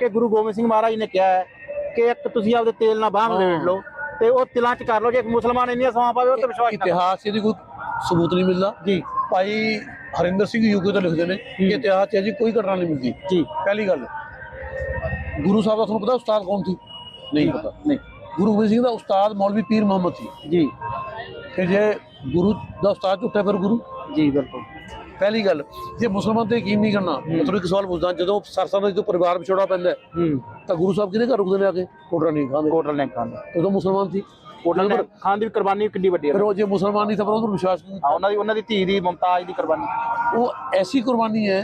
ਕਿ ਗੁਰੂ ਗੋਬਿੰਦ ਸਿੰਘ ਮਹਾਰਾਜ ਨੇ ਕਿਹਾ ਹੈ ਕਿ ਇੱਕ ਤੁਸੀਂ ਆਪਦੇ ਤੇਲ ਨਾਲ ਬਾਹ ਲੇੜ ਲਓ ਤੇ ਉਹ ਤਿਲਾਂ 'ਚ ਕਰ ਲਓ ਜੇ ਇੱਕ ਮੁਸਲਮਾਨ ਇੰਨੀਆਂ ਸਮਾਂ ਪਾਵੇ ਉਹ ਤੇ ਵਿਸ਼ਵਾਸ ਨਾ। ਇਤਿਹਾਸ ਇਹਦੀ ਕੋਈ ਸਬੂਤ ਨਹੀਂ ਮਿਲਦਾ। ਜੀ। ਭਾਈ ਹਰਿੰਦਰ ਸਿੰਘ ਯੂਕੇ ਤੋਂ ਲਿਖਦੇ ਨੇ ਕਿ ਇਤਿਹਾਸ 'ਚ ਜੀ ਕੋਈ ਘਟਨਾ ਨਹੀਂ ਮਿਲਦੀ। ਜੀ। ਪਹਿਲੀ ਗੱਲ ਗੁਰੂ ਸਾਹਿਬ ਦਾ ਤੁਹਾਨੂੰ ਪਤਾ ਉਸਤਾਦ ਕੌਣ ਸੀ? ਨਹੀਂ ਪਤਾ। ਨਹੀਂ। ਗੁਰੂ ਗੋਬਿੰਦ ਸਿੰਘ ਦਾ ਉਸਤਾਦ ਮੌਲਵੀ ਪੀਰ ਮੁਹੰਮਦ ਸੀ। ਜੀ। ਕਿ ਜੇ ਗੁਰੂ ਦਾ ਉਸਤਾਦ ਝੂਠਾ ਫਿਰ ਗੁਰੂ? ਜੀ ਬਿਲਕੁਲ। ਪਹਿਲੀ ਗੱਲ ਜੇ ਮੁਸਲਮਾਨ ਤੇ ਯਕੀਨ ਨਹੀਂ ਕਰਨਾ ਮੈਂ ਤੁਹਾਨੂੰ ਇੱਕ ਸਵਾਲ ਪੁੱਛਦਾ ਜਦੋਂ ਸਰਸਾ ਦਾ ਜਦੋਂ ਪਰਿਵਾਰ ਵਿਛੋੜਾ ਪੈਂਦਾ ਤਾਂ ਗੁਰੂ ਸਾਹਿਬ ਕਿਹਦੇ ਘਰ ਰੁਕਦੇ ਨੇ ਆ ਕੇ? ਕੋਟਰਾ ਨਹੀਂ ਖਾਂਦੇ ਕੋਟਲ ਨੇ ਖਾਨ ਉਦੋਂ ਮੁਸਲਮਾਨ ਸੀ। ਕੋਟਲ ਨੇ ਖਾਨ ਦੀ ਕੁਰਬਾਨੀ ਕਿੰਨੀ ਵੱਡੀ ਹੈ ਫਿਰ ਉਹ ਜੇ ਮੁਸਲਮਾਨ ਨਹੀਂ ਤਾਂ ਉਹਨੂੰ ਵਿਸ਼ਵਾਸ ਨਹੀਂ? ਹਾਂ, ਉਹਨਾਂ ਦੀ ਉਹਨਾਂ ਦੀ ਧੀ ਦੀ ਮੁਮਤਾਜ਼ ਦੀ ਕੁਰਬਾਨੀ। ਉਹ ਐਸੀ ਕੁਰਬਾਨੀ ਹੈ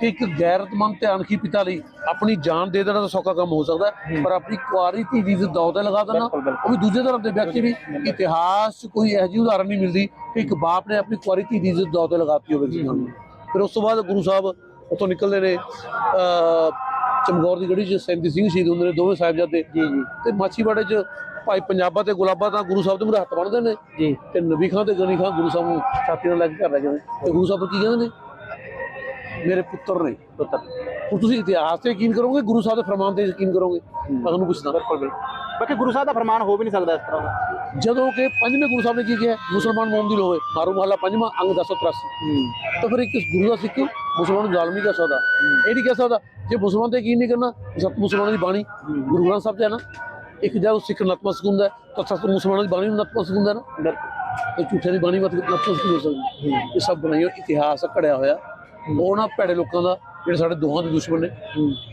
ਕਿ ਇੱਕ ਗੈਰਤਮੰਦ ਤੇ ਅਣਖੀ ਪਿਤਾ ਲਈ ਆਪਣੀ ਜਾਨ ਦੇ ਦੇਣਾ ਤਾਂ ਸੌਖਾ ਕੰਮ ਹੋ ਸਕਦਾ ਪਰ ਆਪਣੀ ਕੁਆਰੀ ਧੀ ਦੀ ਦਾਅ ਤੇ ਲਗਾ ਦੇਣਾ। ਉਹ ਵੀ ਦੂਜੇ ਧਰਮ ਦੇ ਵਿਅਕਤੀ ਵੀ ਇਤਿਹਾਸ 'ਚ ਕੋਈ ਇਹੋ ਜਿਹੀ ਉਦਾਹਰਨ ਨਹੀਂ ਮਿਲਦੀ ਕਿ ਇੱਕ ਬਾਪ ਨੇ ਆਪਣੀ ਕੁਆਰੀ ਧੀ ਦੀ ਦਾਅ ਤੇ ਲਗਾਤੀ ਹੋਵੇ ਕਿਸੇ ਨੂੰ ਫਿਰ ਉਸ ਤੋਂ ਬਾਅਦ ਗੁਰੂ ਸਾਹਿਬ ਉੱਥੋਂ ਨਿਕਲਦੇ ਨੇ ਚਮਗੌਰ ਦੀ ਗੜੀ 'ਚ ਸੈਂਤੀ ਸਿੰਘ ਸ਼ਹੀਦ ਹੁੰਦੇ ਨੇ ਦੋਵੇਂ ਸਾਹਿਬਜ਼ਾਦੇ। ਜੀ ਜੀ। ਤੇ ਮਾਛੀਵਾੜੇ 'ਚ ਭਾਈ ਪੰਜਾਬਾ ਤੇ ਗੁਲਾਬਾ ਤਾਂ ਗੁਰੂ ਸਾਹਿਬ ਦੇ ਮੂਹਰੇ ਹੱਥ ਨੇ। ਜੀ। ਤੇ ਨਬੀ ਖਾਨ ਤੇ ਗਨੀ ਖਾਨ ਗੁਰੂ ਸਾਹਿਬ ਨੂੰ ਛਾਤੀ ਨਾਲ ਲੈ ਕੇ ਘਰ ਲੈ ਜਾਂਦੇ। ਤੇ ਗੁਰੂ ਸਾਹਿਬ ਕੀ ਕਹਿੰਦੇ ਨੇ? ਮੇਰੇ ਪੁੱਤਰ ਨੇ। ਪੁੱਤਰ। ਹੁਣ ਤੁਸੀਂ ਇਤਿਹਾਸ ਤੇ ਯਕੀਨ ਕਰੋਗੇ ਗੁਰੂ ਸਾਹਿਬ ਦੇ ਫਰਮਾਨ ਤੇ ਯਕੀਨ ਕਰੋਗੇ? ਮੈਂ ਤੁਹਾਨੂੰ ਪੁੱਛਦਾ। ਬਿਲਕੁਲ ਬਿਲਕੁਲ। ਬਾਕੀ ਗੁਰੂ ਸਾਹਿਬ ਦਾ ਫਰਮਾਨ ਹੋ ਵੀ ਨਹੀਂ ਸਕਦਾ ਇਸ ਤਰ੍ਹਾਂ ਦਾ। ਜਦੋਂ ਕਿ ਪੰਜਵੇਂ ਗੁਰੂ ਸਾਹਿਬ ਨੇ ਕੀ ਕਿਹਾ? ਮੁਸਲਮਾਨ ਮੌਮ ਦੀ ਲੋਵੇ ਮਾਰੂ ਮਹੱਲਾ ਪੰਜਵਾਂ ਅੰਗ 1083 ਹੂੰ। ਤਾਂ ਫਿਰ ਇੱਕ ਗੁਰੂ ਦਾ ਸਿੱਖ ਮੁਸਲਮਾਨ ਨੂੰ ਜ਼ਾਲਮ ਕਰ ਸਕਦਾ। ਇਹ ਨਹੀਂ ਕਹਿ ਸਕਦਾ। ਜੇ ਮੁਸਲਮਾਨ ਤੇ ਯਕੀਨ ਨਹੀਂ ਕਰਨਾ ਸਤ ਮੁਸਲਮਾਨਾਂ ਦੀ ਬਾਣੀ ਗੁਰੂ ਗ੍ਰੰਥ ਸਾਹਿਬ 'ਚ ਹੈ ਨਾ? ਇੱਕ ਜਦ ਉਹ ਸਿੱਖ ਨਤਮਸਤਕ ਹੁੰਦਾ ਤਾਂ ਸਤ ਮੁਸਲਮਾਨਾਂ ਦੀ ਬਾਣੀ ਨੂੰ ਨਤਮਸਤਕ ਹੁੰਦਾ ਨਾ? ਬਿਲਕੁਲ। ਝੂਠੇ ਦੀ ਬਾਣੀ ਮਤ ਨਤਮਸਤਕ ਹੋ ਸਕਦੀ। ਇਹ ਸਭ ਬਣਾਈ ਹੋਈ ਇਤਿਹਾਸ ਘੜਿਆ ਹੋਇਆ। ਉਹ ਨਾ ਭੈੜੇ ਲੋਕਾਂ ਦਾ ਜਿਹੜੇ ਸਾਡੇ ਦੋਹਾਂ ਦੇ ਦੁਸ਼ਮਣ ਨੇ।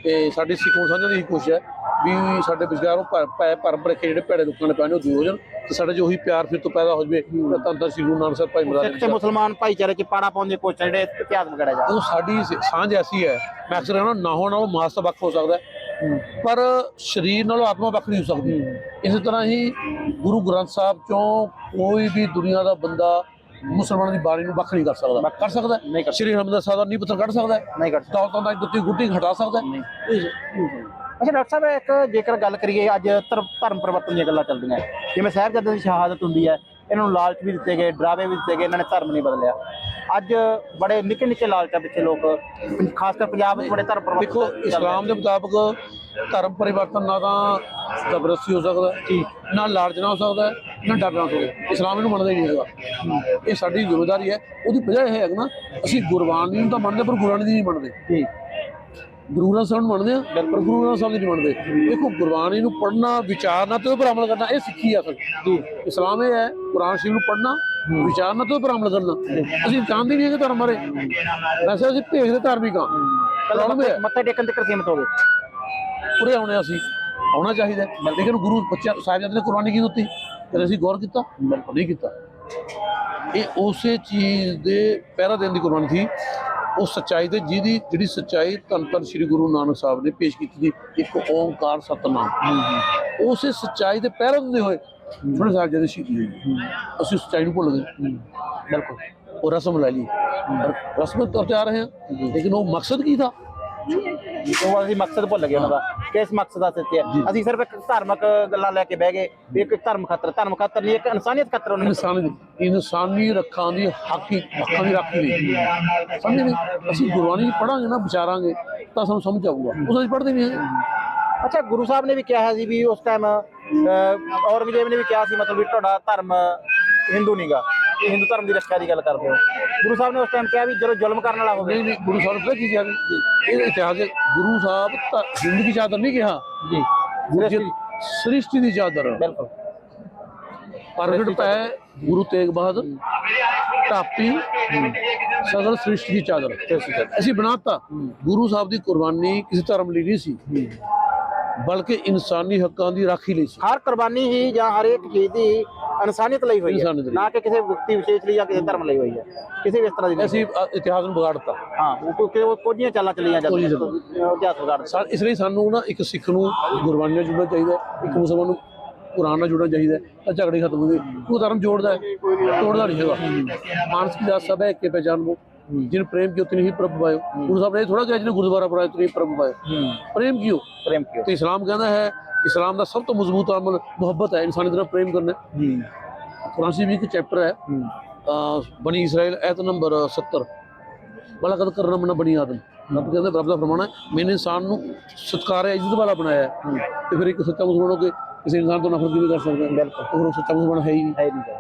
ਤੇ ਸਾਡੇ ਸਿੱਖੋਂ ਸਾਂਝਾਂ ਦੀ ਕੋਸ਼ਿਸ਼ ਹੈ ਵੀ ਸਾਡੇ ਵਿਚਾਰੋਂ ਪੈ ਪਰਮ ਰੱਖੇ ਜਿਹੜੇ ਭੈੜੇ ਲੋਕਾਂ ਨੇ ਪੈਣੇ ਉਹ ਦੂਰ ਹੋ ਜਾਣ ਤੇ ਸਾਡੇ 'ਚ ਉਹੀ ਪਿਆਰ ਫਿਰ ਤੋਂ ਪੈਦਾ ਹੋ ਜਵੇ। ਤਾਂ ਤਾਂ ਤਾਂ ਸ੍ਰੀ ਗੁਰੂ ਨਾਨਕ ਸਾਹਿਬ ਭਾਈ ਸਿੱਖ ਤੇ ਮੁਸਲਮਾਨ ਭਾਈਚਾਰੇ 'ਚ ਪਾੜਾ ਪਾਉਣ ਦੀ ਕੋਸ਼ਿਸ਼ ਜਿਹੜੇ ਇਤਿਹਾਸ ਵਗੜਾ ਜਾ ਉਹ ਸਾਡੀ ਸਾਂਝ ਐਸੀ ਹੈ। ਮੈਂ ਅਕਸਰ ਨਾ ਹੋਣਾ ਉਹ ਮਾਸ ਵੱਖ ਹੋ ਸਕਦਾ ਪਰ ਸਰੀਰ ਨਾਲੋਂ ਆਤਮਾ ਵੱਖ ਨਹੀਂ ਹੋ ਸਕਦੀ। ਇਸੇ ਤਰ੍ਹਾਂ ਹੀ ਗੁਰੂ ਗ੍ਰੰਥ ਸਾਹਿਬ ਚੋਂ ਕੋਈ ਵੀ ਦੁਨੀਆ ਦਾ ਬੰਦਾ ਮੁਸਲਮਾਨਾਂ ਦੀ ਬਾਣੀ ਨੂੰ ਵੱਖ ਨਹੀਂ ਕਰ ਸਕਦਾ। ਕਰ ਸਕਦਾ ਹੈ? ਨਹੀਂ ਕਰ ਸ਼੍ਰੀ ਹਰਿਮੰਦਰ ਸਾਹਿਬ ਦਾ ਨੀਂਹ ਪੱਥਰ ਕੱਢ ਸਕਦਾ ਹੈ? ਨਹੀਂ ਕਰ ਸਕਦਾ। ਦੌਲਤਾਂ ਦਾ ਗੁੱਟੀ ਗੁੱਟੀ ਹਟਾ ਸਕਦਾ ਹੈ? ਨਹੀਂ। ਅੱਛਾ ਡਾਕਟਰ ਸਾਹਿਬ ਇੱਕ ਜੇਕਰ ਗੱਲ ਕਰੀਏ ਅੱਜ ਧਰਮ ਪਰਿਵਰਤਨ ਦੀਆਂ ਗੱਲਾਂ ਚੱਲਦੀਆਂ। ਹੈ। ਜਿਵੇਂ ਸਾਹਿਬਜ਼ਾਦਿਆਂ ਦੀ ਸ਼ਹਾਦਤ ਹੁੰਦੀ ਹੈ ਇਹਨਾਂ ਨੂੰ ਲਾਲਚ ਵੀ ਦਿੱਤੇ ਗਏ ਡਰਾਵੇ ਵੀ ਦਿੱਤੇ ਗਏ ਇਹਨਾਂ ਨੇ ਧਰਮ ਨਹੀਂ ਬਦਲਿਆ। ਅੱਜ ਬੜੇ ਨਿੱਕੇ ਨਿੱਕੇ ਲਾਲਚਾਂ ਪਿੱਛੇ ਲੋਕ ਖਾਸ ਕਰ ਪੰਜਾਬ ਵਿੱਚ ਬੜੇ ਧਰਮ ਪਰਿਵਰਤਨ ਦੇਖੋ ਇਸਲਾਮ ਦੇ ਮੁਤਾਬਕ ਧਰਮ ਪਰਿਵਰਤਨ ਨਾ ਤਾਂ ਜ਼ਬਰਦਸਤੀ ਹੋ ਸਕਦਾ ਨਾ ਲਾਲਚਨਾ ਹੋ ਸਕਦਾ ਨਾ ਡਰਨਾ ਹੋ ਸਕਦਾ। ਇਸਲਾਮ ਇਹਨੂੰ ਮੰਨਦਾ ਹੀ ਨਹੀਂ ਹੈਗਾ। ਇਹ ਸਾਡੀ ਜ਼ਿੰਮੇਵਾਰੀ ਹੈ। ਉਹਦੀ ਵਜ੍ਹਾ ਇਹ ਹੈ ਨਾ ਅਸੀਂ ਗੁਰਬਾਣੀ ਨੂੰ ਤਾਂ ਮੰਨਦੇ ਪਰ ਗੁਰਾਨੀ ਦੀ ਨਹੀਂ ਮੰਨਦੇ। ਜੀ। ਗੁਰੂ ਗ੍ਰੰਥ ਸਾਹਿਬ ਮੰਨਦੇ ਆ ਪਰ ਗੁਰੂ ਗ੍ਰੰਥ ਸਾਹਿਬ ਦੀ ਨਹੀਂ ਮੰਨਦੇ। ਦੇਖੋ ਗੁਰਬਾਣੀ ਨੂੰ ਪੜ੍ਹਨਾ ਵਿਚਾਰਨਾ ਤੇ ਉਹਦੇ ਪਰ ਅਮਲ ਕਰਨਾ ਇਹ ਸਿੱਖੀ ਆ ਅਸਲ। ਜੀ। ਇਸਲਾਮ ਇਹ ਹੈ ਕੁਰਾਨ ਸ਼ਰੀਫ ਨੂੰ ਪੜ੍ਹਨਾ ਵਿਚਾਰਨਾ ਤੇ ਉਹਦੇ ਪਰ ਅਮਲ ਕਰਨਾ। ਅਸੀਂ ਜਾਣਦੇ ਨਹੀਂ ਹੈਗੇ ਧਰਮ ਬਾਰੇ। ਵੈਸੇ ਅਸੀਂ ਧਾਰਮਿਕ ਕੱਲ ਪ੍ਰੋਬਲਮ ਇਹ ਹੈ। ਮੱਥੇ ਟੇਕਣ ਤੱਕ ਸੀਮਤ ਹੋ ਗਏ ਪੂਰੇ ਆਉਣੇ ਅਸੀਂ। ਆਉਣਾ ਚਾਹੀਦਾ। ਲੇਕਿਨ ਗੁਰੂ ਬੱਚਿਆਂ ਸਾਹਿਬਜ਼ਾਦੇ ਨੇ ਕੁਰਬਾਨੀ ਕੀ ਦਿੱਤੀ? ਤੇ ਅਸੀਂ ਗੌਰ ਕੀਤਾ ਨਹੀਂ ਕੀਤਾ। ਇਹ ਉਸੇ ਚੀਜ਼ ਦੇ ਪਹਿਰਾ ਦੇਣ ਦੀ ਕੁਰਬਾਨੀ ਸੀ। ਉਹ ਸੱਚਾਈ ਤੇ ਜਿਹਦੀ ਜਿਹੜੀ ਸੱਚਾਈ ਧੰਨ ਧੰਨ ਸ੍ਰੀ ਗੁਰੂ ਨਾਨਕ ਸਾਹਿਬ ਨੇ ਪੇਸ਼ ਕੀਤੀ ਸੀ, ਇੱਕ ਓੰਕਾਰ ਸਤਨਾਮ। ਉਸੇ ਸੱਚਾਈ ਤੇ ਪਹਿਰਾ ਦਿੰਦੇ ਹੋਏ ਥੋੜੇ ਸਾਹਿਬਜ਼ਾਦੇ ਸ਼ਹੀਦ ਹੋਏ ਅਸੀਂ ਸੱਚਾਈ ਨੂੰ ਭੁੱਲ ਗਏ। ਬਿਲਕੁਲ। ਉਹ ਰਸਮ ਲੈ ਲਈ। ਰਸਮ ਤੌਰ ਤੇ ਰਹੇ ਹਾਂ। ਲੇਕਿਨ ਉਹ ਮਕਸਦ ਕੀ ਥਾ? ਉਹ ਅਸੀਂ ਮਕਸਦ ਭੁੱਲ ਗਏ ਉਹਨਾਂ ਦਾ। ਕਿਸ ਮਕਸਦ ਦਾ ਸੱਚੇ ਅਸੀਂ ਸਿਰਫ ਇੱਕ ਧਾਰਮਿਕ ਗੱਲਾਂ ਲੈ ਕੇ ਬਹਿ ਗਏ ਇੱਕ ਧਰਮ ਖਾਤਰ ਧਰਮ ਖਾਤਰ ਨਹੀਂ ਇੱਕ ਇਨਸਾਨੀਅਤ ਖਾਤਰ ਉਹਨਾਂ ਨੇ ਇਨਸਾਨ ਰੱਖਾਂ ਦੀ ਹੱਕੀ ਹੱਕਾਂ ਦੀ ਰਾਖੀ ਲਈ ਸਮਝੇ ਨਹੀਂ? ਅਸੀਂ ਗੁਰਬਾਣੀ ਪੜਾਂਗੇ ਨਾ ਵਿਚਾਰਾਂਗੇ ਤਾਂ ਸਾਨੂੰ ਸਮਝ ਆਊਗਾ। ਉਸ ਅਸੀਂ ਪੜ੍ਹਦੇ ਨਹੀਂ ਅੱਛਾ ਗੁਰੂ ਸਾਹਿਬ ਨੇ ਵੀ ਕਿਹਾ ਸੀ ਵੀ ਉਸ ਟਾਈਮ ਔਰੰਗਜ਼ੇਬ ਨੇ ਵੀ ਕਿਹਾ ਸੀ ਮਤਲਬ ਵੀ ਤੁਹਾਡਾ ਧਰਮ ਹਿੰਦੂ ਨਹੀਂਗਾ ਇਹ ਹਿੰਦੂ ਧਰਮ ਦੀ ਰੱਖਿਆ ਦੀ ਗੱਲ ਕਰਦੇ ਹੋ। ਗੁਰੂ ਸਾਹਿਬ ਨੇ ਉਸ ਟਾਈਮ ਕਿਹਾ ਵੀ ਜਦੋਂ ਜ਼ੁਲਮ ਕਰਨ ਵਾਲਾ ਹੋਵੇ। ਨਹੀਂ ਨਹੀਂ ਗੁਰੂ ਸਾਹਿਬ ਨੇ ਕੀ ਕਿਹਾ ਇਹ ਇਤਿਹਾਸ ਗੁਰੂ ਸਾਹਿਬ ਤਾਂ ਦੀ ਚਾਦਰ ਨਹੀਂ ਕਿਹਾ। ਜੀ। ਸ੍ਰਿਸ਼ਟੀ। ਦੀ ਚਾਦਰ। ਬਿਲਕੁਲ। ਪ੍ਰਗਟ ਪੈ ਗੁਰੂ ਤੇਗ ਬਹਾਦਰ ਟਾਪੀ ਸਗਲ ਸ੍ਰਿਸ਼ਟੀ ਦੀ ਚਾਦਰ। ਅਸੀਂ ਬਣਾਤਾ। ਗੁਰੂ ਸਾਹਿਬ ਦੀ ਕੁਰਬਾਨੀ ਕਿਸੇ ਧਰਮ ਲਈ ਨਹੀਂ ਸੀ। ਬਲਕਿ ਇਨਸਾਨੀ ਹੱਕਾਂ ਦੀ ਰਾਖੀ ਲਈ ਸੀ। ਹਰ ਕੁਰਬਾਨੀ ਹੀ ਜਾਂ ਹਰ ਇੱਕ ਚੀਜ਼ ਦੀ ਇਨਸਾਨੀਅਤ ਲਈ ਹੋਈ ਹੈ। ਨਾ ਕਿ ਕਿਸੇ ਵਿਅਕਤੀ ਵਿਸ਼ੇਸ਼ ਲਈ ਜਾਂ ਕਿਸੇ ਧਰਮ ਲਈ ਹੋਈ ਹੈ। ਕਿਸੇ ਵੀ ਇਸ ਤਰ੍ਹਾਂ ਦੀ ਨਹੀਂ। ਅਸੀਂ ਇਤਿਹਾਸ ਨੂੰ ਵਿਗਾੜਤਾ ਹਾਂ ਉਹ ਕੁਝੀਆਂ ਚਾਲਾਂ ਚੱਲੀਆਂ ਜਾਂਦੀਆਂ ਇਤਿਹਾਸ ਵਿਗਾੜ ਸਾ- ਇਸ ਲਈ ਸਾਨੂੰ ਨਾ ਇੱਕ ਸਿੱਖ ਨੂੰ ਗੁਰਬਾਣੀ ਨਾਲ ਜੁੜਨਾ ਚਾਹੀਦਾ ਇੱਕ ਮੁਸਲਮਾਨ ਨੂੰ ਕੁਰਾਨ ਨਾਲ ਜੁੜਨਾ ਚਾਹੀਦਾ ਤਾਂ ਝਗੜੇ ਖਤਮ ਹੋਣਗੇ ਉਹ ਧਰਮ ਜੋੜਦਾ ਹੈ। ਤੋੜਦਾ ਨਹੀਂ ਹੈਗਾ। ਮਾਨਸ ਕੀ ਜਾਤ ਸਭ ਹੈ ਕਿ ਪਹਿਚਾਨ ਉਹ ਜਿਨ ਪ੍ਰੇਮ ਕੀ ਉਤਨੀ ਹੀ ਪ੍ਰਭ ਪਾਇਓ। ਗੁਰੂ ਸਾਹਿਬ ਨੇ ਥੋੜਾ ਕਿਹਾ ਜਿਹਨੇ ਗੁਰਦੁਆਰਾ ਬਣਾਇਆ ਉਤਨੀ ਹੀ ਪ੍ਰਭ ਪਾਇਓ। ਪ੍ਰੇਮ ਕਿਉਂ ਪ੍ਰੇਮ ਕਿਉਂ ਤੇ ਇਸਲਾਮ ਕਹਿੰਦਾ ਹੈ ਇਸਲਾਮ ਦਾ ਸਭ ਤੋਂ ਮਜ਼ਬੂਤ ਅਮਲ ਮੁਹੱਬਤ ਹੈ ਇਨਸਾਨੀ ਤਰ੍ਹਾਂ ਪ੍ਰੇਮ ਕਰਨਾ ਹੂੰ। ਕੁਰਾਨ ਸ਼ਰੀਫ ਵਿੱਚ ਇੱਕ ਚੈਪਟਰ ਹੈ। ਹੂੰ। ਬਣੀ ਇਸਰਾਇਲ ਐਤ ਨੰਬਰ 70 ਬਲਕਦ ਕਰਨਾ ਮਨਾ ਬਣੀ ਆਦਮ। ਰੱਬ ਕਹਿੰਦਾ ਰੱਬ ਦਾ ਫਰਮਾਨਾ ਹੈ, ਮੈਨੇ ਇਨਸਾਨ ਨੂੰ ਸਤਿਕਾਰ ਹੈ ਇੱਜ਼ਤ ਵਾਲਾ ਬਣਾਇਆ ਹੈ। ਤੇ ਫਿਰ ਇੱਕ ਸੱਚਾ ਮੁਸਲਮਾਨ ਹੋ ਕੇ ਕਿਸੇ ਇਨਸਾਨ ਤੋਂ ਨਫ਼ਰਤ ਕਿਵੇਂ ਕਰ ਸਕਦਾ। ਹੈ? ਬਿਲਕੁਲ। ਉਹ ਸੱਚਾ ਮੁਸਲਮਾਨ ਹੈ ਹੀ ਨਹੀਂ। ਹੈ ਨਹੀਂ।